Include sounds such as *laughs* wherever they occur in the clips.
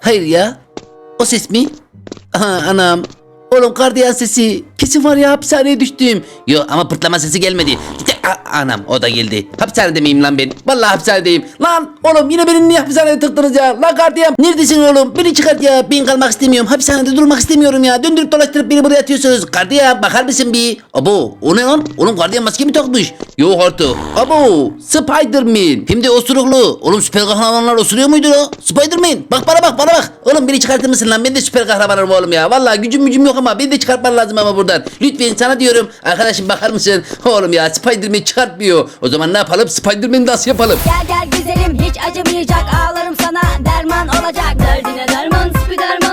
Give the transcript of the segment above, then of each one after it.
Hayır ya. O ses mi? Aha anam. Oğlum gardiyan sesi. Kesin var ya hapishaneye düştüm. Yo ama pırtlama sesi gelmedi. İşte a- anam o da geldi. Hapishanede miyim lan ben? Vallahi hapishanedeyim. Lan oğlum yine beni niye hapishanede tıktınız ya? Lan gardiyan neredesin oğlum? Beni çıkart ya. Ben kalmak istemiyorum. Hapishanede durmak istemiyorum ya. Döndürüp dolaştırıp beni buraya atıyorsunuz. Gardiyan bakar mısın bir? Abo o ne lan? Oğlum gardiyan maske mi takmış? Yok artık. Abo Spiderman. Hem de osuruklu. Oğlum süper kahramanlar osuruyor muydu o? Spiderman. Bak bana bak bana bak. Oğlum beni çıkartır mısın lan? Ben de süper kahramanım oğlum ya. Vallahi gücüm gücüm yok ama beni de çıkartman lazım ama buradan. Lütfen sana diyorum. Arkadaşım bakar mısın? *laughs* Oğlum ya Spiderman çıkartmıyor. O zaman ne yapalım? Spiderman dans yapalım. Gel gel güzelim hiç acımayacak ağlarım sana derman olacak Derdine derman spiderman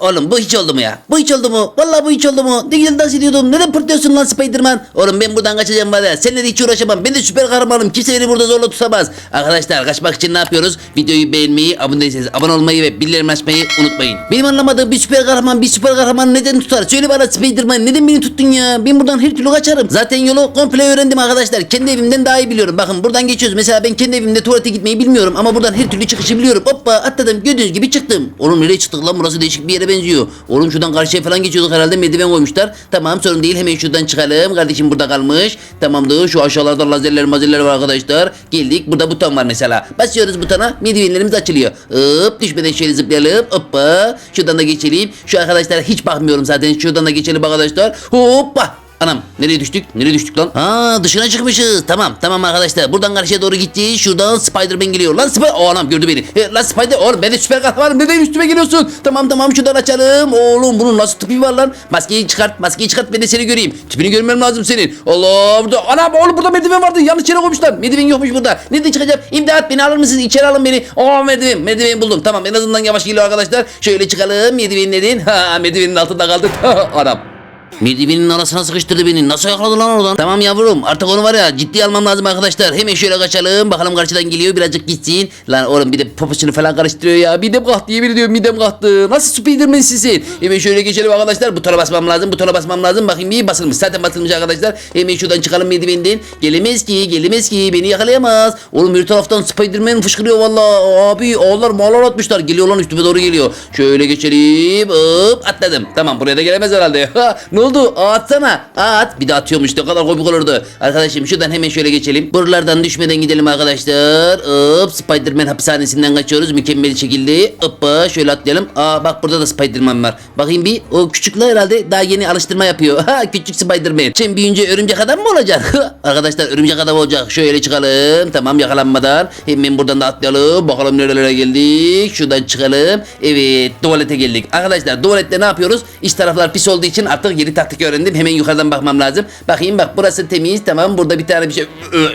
oğlum bu hiç oldu mu ya? Bu hiç oldu mu? Vallahi bu hiç oldu mu? Ne güzel dans ediyordum. Neden pırtlıyorsun lan Spiderman? Oğlum ben buradan kaçacağım var ya. Seninle de hiç uğraşamam. Ben de süper kahramanım. Kimse beni burada zorla tutamaz. Arkadaşlar kaçmak için ne yapıyoruz? Videoyu beğenmeyi, abone değilseniz abone olmayı ve bildirim açmayı unutmayın. Benim anlamadığım bir süper kahraman bir süper kahraman neden tutar? Söyle bana Spiderman neden beni tuttun ya? Ben buradan her türlü kaçarım. Zaten yolu komple öğrendim arkadaşlar. Kendi evimden daha iyi biliyorum. Bakın buradan geçiyoruz. Mesela ben kendi evimde tuvalete gitmeyi bilmiyorum ama buradan her türlü çıkışı biliyorum. Hoppa atladım. Gördüğünüz gibi çıktım. Oğlum nereye çıktık lan? Burası değişik bir yere benziyor. Oğlum şuradan karşıya falan geçiyorduk herhalde. Merdiven koymuşlar. Tamam sorun değil. Hemen şuradan çıkalım. Kardeşim burada kalmış. Tamamdır. Şu aşağılarda lazerler mazerler var arkadaşlar. Geldik. Burada buton var mesela. Basıyoruz butona. Merdivenlerimiz açılıyor. Hop düşmeden şöyle zıplayalım. Hoppa. Şuradan da geçelim. Şu arkadaşlar hiç bakmıyorum zaten. Şuradan da geçelim arkadaşlar. Hoppa. Anam nereye düştük? Nereye düştük lan? Ha dışına çıkmışız. Tamam tamam arkadaşlar. Buradan karşıya doğru gideceğiz. Şuradan Spider-Man geliyor. Lan Spider... O anam gördü beni. E, lan Spider... Oğlum ben de süper kahramanım. Neden üstüme geliyorsun? Tamam tamam şuradan açalım. Oğlum bunun nasıl tipi var lan? Maskeyi çıkart. Maskeyi çıkart ben de seni göreyim. Tipini görmem lazım senin. Allah burada. Anam oğlum burada merdiven vardı. Yanlış yere koymuşlar. Merdiven yokmuş burada. Nereden çıkacağım? İmdat beni alır mısınız? İçeri alın beni. Aa merdiven. Merdiven buldum. Tamam en azından yavaş geliyor arkadaşlar. Şöyle çıkalım merdivenlerin. *laughs* Ha merdivenin altında kaldık. *laughs* Anam. Merdivenin arasına sıkıştırdı beni. Nasıl yakaladı lan oradan? Tamam yavrum artık onu var ya ciddi almam lazım arkadaşlar. Hemen şöyle kaçalım. Bakalım karşıdan geliyor birazcık gitsin. Lan oğlum bir de poposunu falan karıştırıyor ya. Midem kalktı yemin ediyorum midem kalktı. Nasıl Spiderman sizsin? Hemen şöyle geçelim arkadaşlar. Butona basmam lazım. Butona basmam lazım. Bakayım bir basılmış. Zaten basılmış arkadaşlar. Hemen şuradan çıkalım merdivenden. Gelemez ki gelemez ki beni yakalayamaz. Oğlum bir taraftan Spiderman fışkırıyor valla. Abi ağlar mağlar atmışlar. Geliyor lan üstüme doğru geliyor. Şöyle geçelim. Hop atladım. Tamam buraya da gelemez herhalde. *laughs* Ha, ne oldu? Aa, atsana. Aa, at. Bir de atıyormuş. Ne kadar komik olurdu. Arkadaşım şuradan hemen şöyle geçelim. Buralardan düşmeden gidelim arkadaşlar. Hop Spiderman hapishanesinden kaçıyoruz. Mükemmel şekilde. Hoppa şöyle atlayalım. Aa bak burada da Spiderman var. Bakayım bir. O küçükler herhalde daha yeni alıştırma yapıyor. *laughs* Ha küçük Spiderman. Sen büyüyünce örümcek adam mı olacak? *laughs* arkadaşlar örümcek adam olacak. Şöyle çıkalım. Tamam yakalanmadan. Hemen buradan da atlayalım. Bakalım nerelere geldik. Şuradan çıkalım. Evet tuvalete geldik. Arkadaşlar tuvalette ne yapıyoruz? İç taraflar pis olduğu için artık yeni taktik öğrendim. Hemen yukarıdan bakmam lazım. Bakayım bak burası temiz. Tamam burada bir tane bir şey.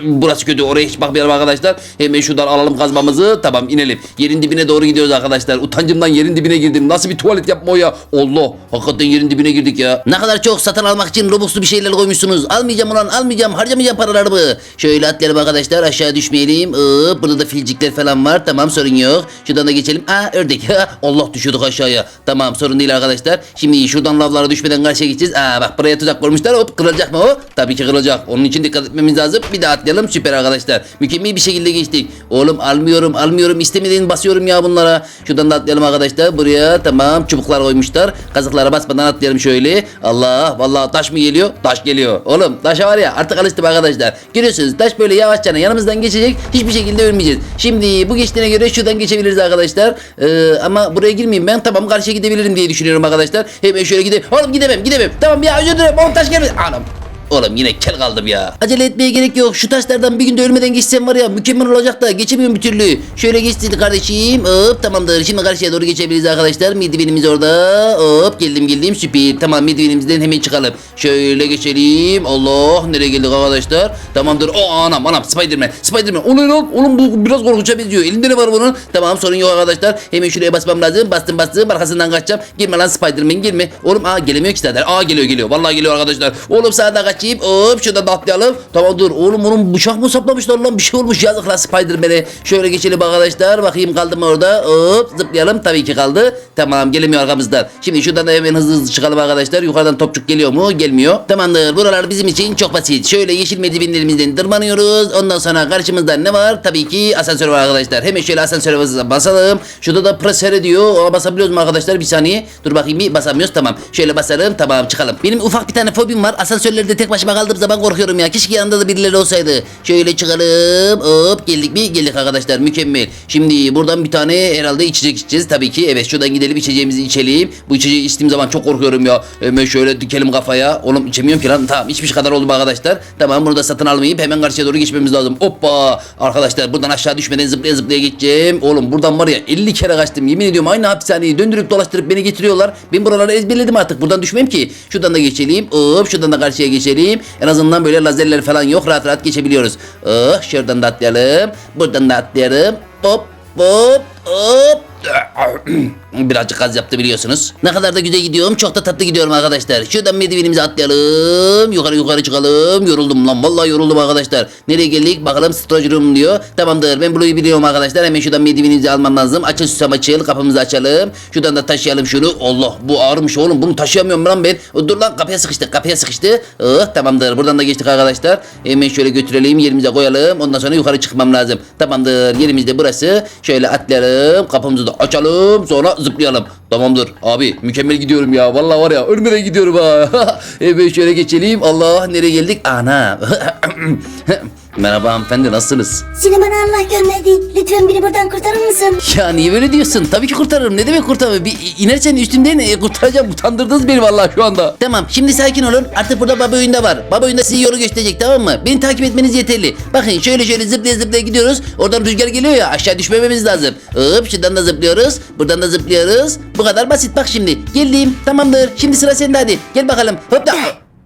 Burası kötü. Oraya hiç bakmayalım arkadaşlar. Hemen şuradan alalım kazmamızı. Tamam inelim. Yerin dibine doğru gidiyoruz arkadaşlar. Utancımdan yerin dibine girdim. Nasıl bir tuvalet yapma o ya? Allah. Hakikaten yerin dibine girdik ya. Ne kadar çok satın almak için Robux'lu bir şeyler koymuşsunuz. Almayacağım ulan almayacağım. Harcamayacağım paralarımı. Şöyle atlayalım arkadaşlar. Aşağı düşmeyelim. Hop, burada da filcikler falan var. Tamam sorun yok. Şuradan da geçelim. Aa ördek. *laughs* Allah düşüyorduk aşağıya. Tamam sorun değil arkadaşlar. Şimdi şuradan lavlara düşmeden karşıya gideceğiz. Aa bak buraya tuzak kurmuşlar. Hop kırılacak mı o? Tabii ki kırılacak. Onun için dikkat etmemiz lazım. Bir daha atlayalım. Süper arkadaşlar. Mükemmel bir şekilde geçtik. Oğlum almıyorum almıyorum. İstemediğin basıyorum ya bunlara. Şuradan da atlayalım arkadaşlar. Buraya tamam çubuklar koymuşlar. Kazıklara basmadan atlayalım şöyle. Allah vallahi taş mı geliyor? Taş geliyor. Oğlum taşa var ya artık alıştım arkadaşlar. Görüyorsunuz taş böyle yavaşça yanımızdan geçecek. Hiçbir şekilde ölmeyeceğiz. Şimdi bu geçtiğine göre şuradan geçebiliriz arkadaşlar. Ee, ama buraya girmeyeyim ben. Tamam karşıya gidebilirim diye düşünüyorum arkadaşlar. Hemen şöyle gideyim. Oğlum gidemem gidemem. Tamam ya özür dilerim. Taş gelmedi. Anam. Oğlum yine kel kaldım ya. Acele etmeye gerek yok. Şu taşlardan bir günde ölmeden geçsem var ya mükemmel olacak da geçemiyorum bir türlü. Şöyle geçti kardeşim. Hop tamamdır. Şimdi karşıya doğru geçebiliriz arkadaşlar. Merdivenimiz orada. Hop geldim geldim süper. Tamam merdivenimizden hemen çıkalım. Şöyle geçelim. Allah nereye geldik arkadaşlar? Tamamdır. O anam anam Spiderman. Spiderman. O ne? Oğlum bu biraz korkunça benziyor. Elinde ne var bunun? Tamam sorun yok arkadaşlar. Hemen şuraya basmam lazım. Bastım bastım. Arkasından kaçacağım. Girme lan Spiderman girme. Oğlum aa gelemiyor ki zaten. Aa geliyor geliyor. Vallahi geliyor arkadaşlar. Oğlum sağda kaçayım. Hop şuradan da atlayalım. Tamam dur. Oğlum onun bıçak mı saplamışlar lan? Bir şey olmuş yazık lan Spiderman'e. Şöyle geçelim arkadaşlar. Bakayım kaldım orada. Hop zıpla zıplayalım. Tabii ki kaldı. Tamam gelemiyor arkamızdan. Şimdi şuradan da hemen hızlı hızlı çıkalım arkadaşlar. Yukarıdan topçuk geliyor mu? Gelmiyor. Tamamdır. Buralar bizim için çok basit. Şöyle yeşil merdivenlerimizden tırmanıyoruz. Ondan sonra karşımızda ne var? Tabii ki asansör var arkadaşlar. Hemen şöyle asansöre bas- basalım. Şurada da presere diyor. Ona basabiliyoruz mu arkadaşlar? Bir saniye. Dur bakayım bir basamıyoruz. Tamam. Şöyle basalım. Tamam çıkalım. Benim ufak bir tane fobim var. Asansörlerde tek başıma kaldığım zaman korkuyorum ya. Keşke yanında da birileri olsaydı. Şöyle çıkalım. Hop geldik mi? Geldik arkadaşlar. Mükemmel. Şimdi buradan bir tane herhalde içecek içeceğiz. Tabii ki. Evet şuradan gidelim içeceğimizi içelim. Bu içeceği içtiğim zaman çok korkuyorum ya. Hemen şöyle dikelim kafaya. Oğlum içemiyorum ki lan. Tamam içmiş kadar oldum arkadaşlar. Tamam bunu da satın almayıp hemen karşıya doğru geçmemiz lazım. Hoppa. Arkadaşlar buradan aşağı düşmeden zıplaya zıplaya geçeceğim. Oğlum buradan var ya 50 kere kaçtım. Yemin ediyorum aynı hapishaneyi döndürüp dolaştırıp beni getiriyorlar. Ben buraları ezberledim artık. Buradan düşmem ki. Şuradan da geçelim. Hop şuradan da karşıya geçelim. En azından böyle lazerler falan yok. Rahat rahat geçebiliyoruz. Oh şuradan da atlayalım. Buradan da atlayalım. Hop hop hop. uh, *clears throat* Birazcık gaz yaptı biliyorsunuz. Ne kadar da güzel gidiyorum. Çok da tatlı gidiyorum arkadaşlar. Şuradan merdivenimizi atlayalım. Yukarı yukarı çıkalım. Yoruldum lan. Vallahi yoruldum arkadaşlar. Nereye geldik? Bakalım storage room diyor. Tamamdır. Ben burayı biliyorum arkadaşlar. Hemen şuradan merdivenimizi almam lazım. Açıl susam açıl. Kapımızı açalım. Şuradan da taşıyalım şunu. Allah bu ağırmış oğlum. Bunu taşıyamıyorum lan ben. Dur lan kapıya sıkıştı. Kapıya sıkıştı. Oh tamamdır. Buradan da geçtik arkadaşlar. Hemen şöyle götürelim. Yerimize koyalım. Ondan sonra yukarı çıkmam lazım. Tamamdır. Yerimiz de burası. Şöyle atlayalım. Kapımızı da açalım. Sonra zıplayalım. Tamamdır. Abi mükemmel gidiyorum ya. Vallahi var ya ölmeden gidiyorum ha. *laughs* Hemen şöyle geçelim. Allah nereye geldik? Ana. *clears throat* Merhaba hanımefendi nasılsınız? Seni bana Allah gönderdi. Lütfen beni buradan kurtarır mısın? Ya niye böyle diyorsun? Tabii ki kurtarırım. Ne demek kurtarırım? Bir inersen üstümden e, kurtaracağım. Utandırdınız beni vallahi şu anda. Tamam şimdi sakin olun. Artık burada baba oyunda var. Baba oyunda size yolu gösterecek tamam mı? Beni takip etmeniz yeterli. Bakın şöyle şöyle zıplaya zıplaya gidiyoruz. Oradan rüzgar geliyor ya aşağı düşmememiz lazım. Hop şuradan da zıplıyoruz. Buradan da zıplıyoruz. Bu kadar basit bak şimdi. Geldim tamamdır. Şimdi sıra sende hadi. Gel bakalım. Hop da.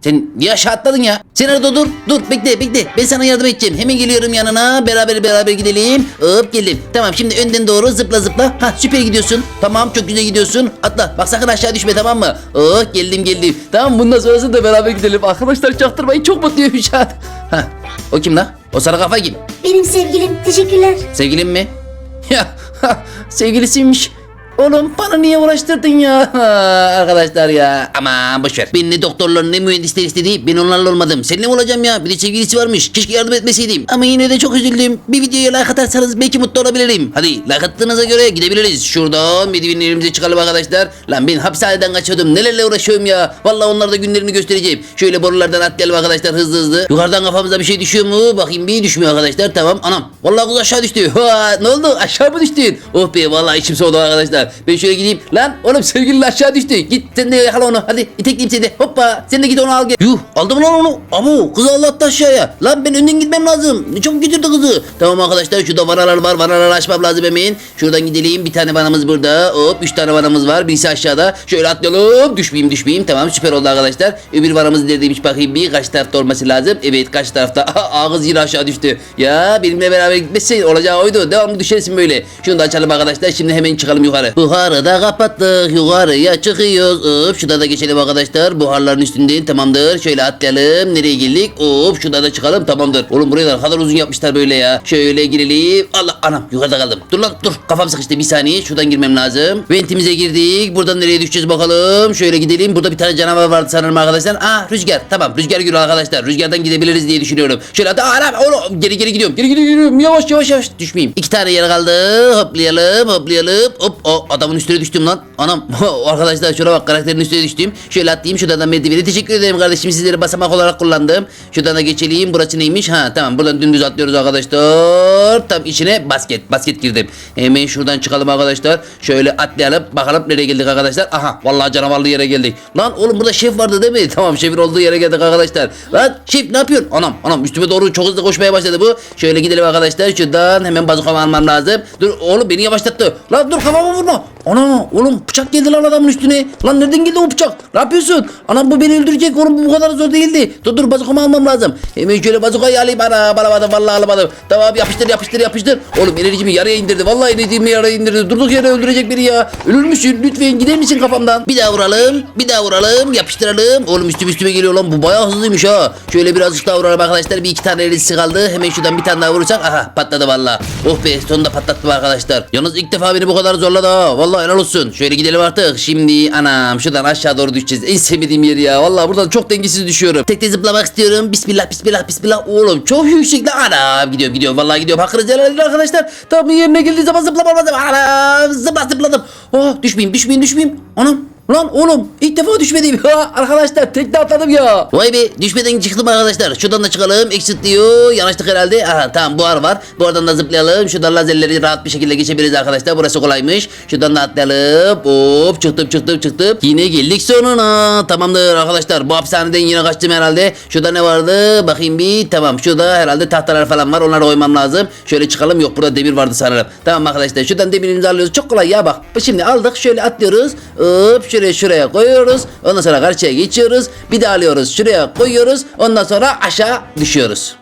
Sen niye aşağı atladın ya? Sen orada dur. Dur bekle bekle. Ben sana yardım edeceğim. Hemen geliyorum yanına. Beraber beraber gidelim. Hop geldim. Tamam şimdi önden doğru zıpla zıpla. Ha süper gidiyorsun. Tamam çok güzel gidiyorsun. Atla. Bak sakın aşağı düşme tamam mı? Oh geldim geldim. Tamam bundan sonrasında da beraber gidelim. Arkadaşlar çaktırmayın çok mutluyum şu an. Ha o kim la? O sarı kafa kim? Benim sevgilim. Teşekkürler. Sevgilin mi? Ya sevgilisiymiş. Oğlum bana niye uğraştırdın ya? *laughs* Arkadaşlar ya. Aman boşver. Ben ne doktorlar ne mühendisler istedi. Ben onlarla olmadım. Seninle mi olacağım ya? Bir de sevgilisi varmış. Keşke yardım etmeseydim. Ama yine de çok üzüldüm. Bir videoya like atarsanız belki mutlu olabilirim. Hadi like attığınıza göre gidebiliriz. Şuradan merdivenlerimize çıkalım arkadaşlar. Lan ben hapishaneden kaçıyordum. Nelerle uğraşıyorum ya. Vallahi onlara da günlerini göstereceğim. Şöyle borulardan atlayalım arkadaşlar hızlı hızlı. Yukarıdan kafamıza bir şey düşüyor mu? Bakayım bir düşmüyor arkadaşlar. Tamam anam. Vallahi kız aşağı düştü. *laughs* Ha, ne oldu? Aşağı mı düştün? Oh be vallahi içim soğudu arkadaşlar. Ben şöyle gideyim. Lan oğlum sevgilin aşağı düştü. Git sen de yakala onu. Hadi itekleyeyim seni de. Hoppa. Sen de git onu al gel. Yuh aldım lan onu. Abu kızı Allah'ta aşağıya. Lan ben önden gitmem lazım. Ne çabuk götürdü kızı. Tamam arkadaşlar şurada vanalar var. Vanaları açmam lazım hemen. Şuradan gidelim. Bir tane vanamız burada. Hop üç tane vanamız var. Birisi aşağıda. Şöyle atlayalım. Düşmeyeyim düşmeyeyim. Tamam süper oldu arkadaşlar. Öbür vanamız neredeymiş bakayım bir. Kaç tarafta olması lazım. Evet kaç tarafta. Ağız yine aşağı düştü. Ya benimle beraber gitmezsen olacağı oydu. Devamlı düşersin böyle. Şunu da açalım arkadaşlar. Şimdi hemen çıkalım yukarı. Buharı da kapattık. Yukarıya çıkıyoruz. Hop şurada da geçelim arkadaşlar. Buharların üstünde tamamdır. Şöyle atlayalım. Nereye geldik? Hop şurada da çıkalım. Tamamdır. Oğlum burayı da kadar uzun yapmışlar böyle ya. Şöyle girelim. Allah anam yukarıda kaldım. Dur lan dur. Kafam sıkıştı bir saniye. Şuradan girmem lazım. Ventimize girdik. Buradan nereye düşeceğiz bakalım. Şöyle gidelim. Burada bir tane canavar vardı sanırım arkadaşlar. Aa rüzgar. Tamam rüzgar gülü arkadaşlar. Rüzgardan gidebiliriz diye düşünüyorum. Şöyle hadi anam oğlum geri geri gidiyorum. Geri geri gidiyorum. Yavaş yavaş yavaş düşmeyeyim. İki tane yer kaldı. Hoplayalım hoplayalım. Hop o adamın üstüne düştüm lan. Anam *laughs* arkadaşlar şuna bak karakterin üstüne düştüm. Şöyle atlayayım şuradan da merdiveni. Teşekkür ederim kardeşim sizleri basamak olarak kullandım. Şuradan da geçelim. Burası neymiş? Ha tamam buradan dümdüz atlıyoruz arkadaşlar. Tam içine basket. Basket girdim. Hemen şuradan çıkalım arkadaşlar. Şöyle atlayalım. Bakalım nereye geldik arkadaşlar. Aha vallahi canavarlı yere geldik. Lan oğlum burada şef vardı değil mi? *laughs* Tamam şefin olduğu yere geldik arkadaşlar. Lan şef ne yapıyorsun? Anam anam üstüme doğru çok hızlı koşmaya başladı bu. Şöyle gidelim arkadaşlar. Şuradan hemen bazukamı almam lazım. Dur oğlum beni yavaşlattı. Lan dur kafamı vurma. Ana oğlum bıçak geldi lan adamın üstüne. Lan nereden geldi o bıçak? Ne yapıyorsun? Anam bu beni öldürecek oğlum bu kadar zor değildi. Dur dur bazukamı almam lazım. Hemen şöyle bazukayı alayım. Ana alamadım vallahi alamadım. Tamam yapıştır yapıştır yapıştır. Oğlum enerjimi yarıya indirdi. Vallahi enerjimi yarıya indirdi. Durduk yere öldürecek beni ya. Ölür müsün? Lütfen gider misin kafamdan? Bir daha vuralım. Bir daha vuralım. Yapıştıralım. Oğlum üstüm üstüme geliyor lan. Bu bayağı hızlıymış ha. Şöyle birazcık daha vuralım arkadaşlar. Bir iki tane elisi kaldı. Hemen şuradan bir tane daha vurursak. Aha patladı valla. Oh be sonunda patlattım arkadaşlar. Yalnız ilk defa beni bu kadar zorladı ha. Vallahi helal olsun. Şöyle gidelim artık. Şimdi anam şuradan aşağı doğru düşeceğiz. En sevmediğim yer ya. Vallahi buradan çok dengesiz düşüyorum. Tek tek zıplamak istiyorum. Bismillah bismillah bismillah. Oğlum çok yüksek lan. Anam gidiyorum gidiyorum. Vallahi gidiyorum. Hakkınızı helal edin arkadaşlar. Tam yerine geldiği zaman zıplamam lazım. Anam zıpla zıpladım. Oh düşmeyeyim düşmeyeyim düşmeyeyim. Anam Lan oğlum ilk defa düşmedim. *laughs* Ha, arkadaşlar tekne atladım ya. Vay be düşmeden çıktım arkadaşlar. Şuradan da çıkalım. Exit diyor. Yanaştık herhalde. Aha tamam buhar var. Bu aradan da zıplayalım. Şuradan lazerleri rahat bir şekilde geçebiliriz arkadaşlar. Burası kolaymış. Şuradan da atlayalım. Hop çıktım çıktım çıktım. Yine geldik sonuna. Tamamdır arkadaşlar. Bu hapishaneden yine kaçtım herhalde. Şurada ne vardı? Bakayım bir. Tamam şurada herhalde tahtalar falan var. Onları koymam lazım. Şöyle çıkalım. Yok burada demir vardı sanırım. Tamam arkadaşlar. Şuradan demirimizi alıyoruz. Çok kolay ya bak. Şimdi aldık. Şöyle atlıyoruz. Hop şöyle şuraya koyuyoruz. Ondan sonra karşıya geçiyoruz. Bir daha alıyoruz. Şuraya koyuyoruz. Ondan sonra aşağı düşüyoruz.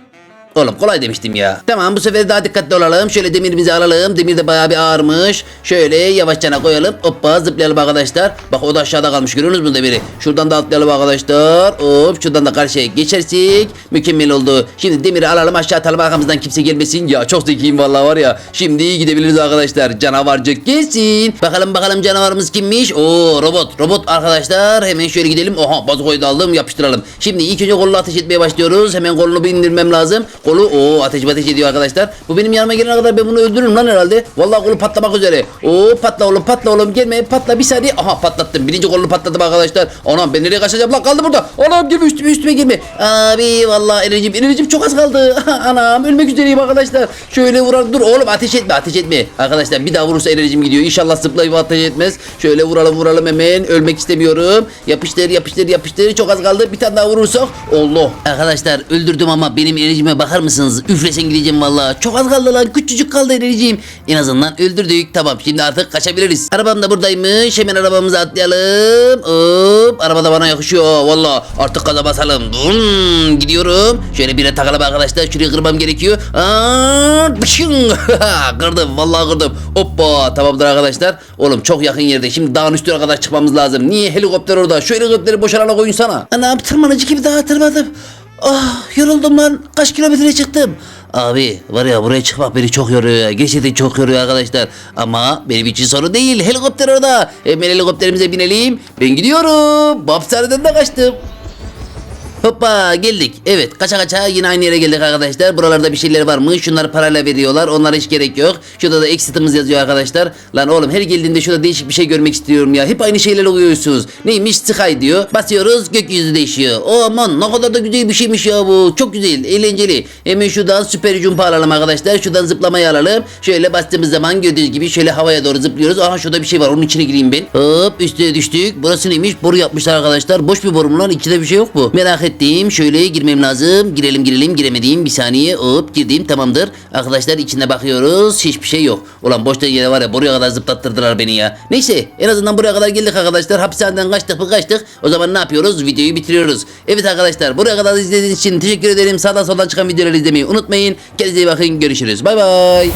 Oğlum kolay demiştim ya. Tamam bu sefer daha dikkatli olalım. Şöyle demirimizi alalım. Demir de bayağı bir ağırmış. Şöyle yavaşça koyalım. Hoppa zıplayalım arkadaşlar. Bak o da aşağıda kalmış görüyorsunuz mu demiri? Şuradan da atlayalım arkadaşlar. Hop şuradan da karşıya geçersek mükemmel oldu. Şimdi demiri alalım aşağı atalım arkamızdan kimse gelmesin. Ya çok zekiyim vallahi var ya. Şimdi gidebiliriz arkadaşlar. Canavarcık gelsin. Bakalım bakalım canavarımız kimmiş? Oo robot. Robot arkadaşlar. Hemen şöyle gidelim. Oha bazukoyu da aldım yapıştıralım. Şimdi ilk önce kolunu ateş etmeye başlıyoruz. Hemen kolunu bir indirmem lazım. Kolu o ateş ateş ediyor arkadaşlar. Bu benim yanıma gelene kadar ben bunu öldürürüm lan herhalde. Vallahi kolu patlamak üzere. Oo patla oğlum patla oğlum gelme patla bir saniye. Aha patlattım. Birinci kolunu patladım arkadaşlar. Anam ben nereye kaçacağım lan kaldı burada. Anam girme üstüme üstüme girme. Abi vallahi enerjim enerjim çok az kaldı. *laughs* Anam ölmek üzereyim arkadaşlar. Şöyle vurar dur oğlum ateş etme ateş etme. Arkadaşlar bir daha vurursa enerjim gidiyor. İnşallah zıplayıp ateş etmez. Şöyle vuralım vuralım hemen. Ölmek istemiyorum. Yapıştır yapıştır yapıştır. Çok az kaldı. Bir tane daha vurursak. Allah. Arkadaşlar öldürdüm ama benim enerjime bakar mısınız? Üflesen gideceğim vallahi. Çok az kaldı lan. Küçücük kaldı enerjim. En azından öldürdük. Tamam şimdi artık kaçabiliriz. Arabam da buradaymış. Hemen arabamıza atlayalım. Hop. Araba da bana yakışıyor. Vallahi artık gaza basalım. Dum, gidiyorum. Şöyle bire takalım arkadaşlar. Şurayı kırmam gerekiyor. Aa, *laughs* kırdım. Vallahi kırdım. Hoppa. Tamamdır arkadaşlar. Oğlum çok yakın yerde. Şimdi dağın üstüne kadar çıkmamız lazım. Niye helikopter orada? Şu helikopteri boşalana koyunsana. Anam tırmanıcı gibi daha tırmadım. Ah yoruldum lan. Kaç kilometre çıktım. Abi var ya buraya çıkmak beni çok yoruyor ya. Gerçekten çok yoruyor arkadaşlar. Ama benim için sorun değil. Helikopter orada. Hemen helikopterimize binelim. Ben gidiyorum. Bu hapishaneden de kaçtım. Hoppa geldik. Evet kaça kaça yine aynı yere geldik arkadaşlar. Buralarda bir şeyler var mı? Şunları parayla veriyorlar. Onlara hiç gerek yok. Şurada da exit'imiz yazıyor arkadaşlar. Lan oğlum her geldiğinde şurada değişik bir şey görmek istiyorum ya. Hep aynı şeyler oluyorsunuz. Neymiş? Sky diyor. Basıyoruz gökyüzü değişiyor. O aman ne kadar da güzel bir şeymiş ya bu. Çok güzel. Eğlenceli. Hemen şuradan süper jump alalım arkadaşlar. Şuradan zıplamayı alalım. Şöyle bastığımız zaman gördüğünüz gibi şöyle havaya doğru zıplıyoruz. Aha şurada bir şey var. Onun içine gireyim ben. Hop üstüne düştük. Burası neymiş? Boru yapmışlar arkadaşlar. Boş bir boru mu lan? İçinde bir şey yok mu? Merak ettim. Şöyle girmem lazım. Girelim girelim giremediğim bir saniye. Hop girdim tamamdır. Arkadaşlar içine bakıyoruz. Hiçbir şey yok. Ulan boşta yere var ya buraya kadar zıplattırdılar beni ya. Neyse en azından buraya kadar geldik arkadaşlar. Hapishaneden kaçtık mı kaçtık. O zaman ne yapıyoruz? Videoyu bitiriyoruz. Evet arkadaşlar buraya kadar izlediğiniz için teşekkür ederim. Sağdan soldan çıkan videoları izlemeyi unutmayın. Kendinize iyi bakın. Görüşürüz. Bay bay.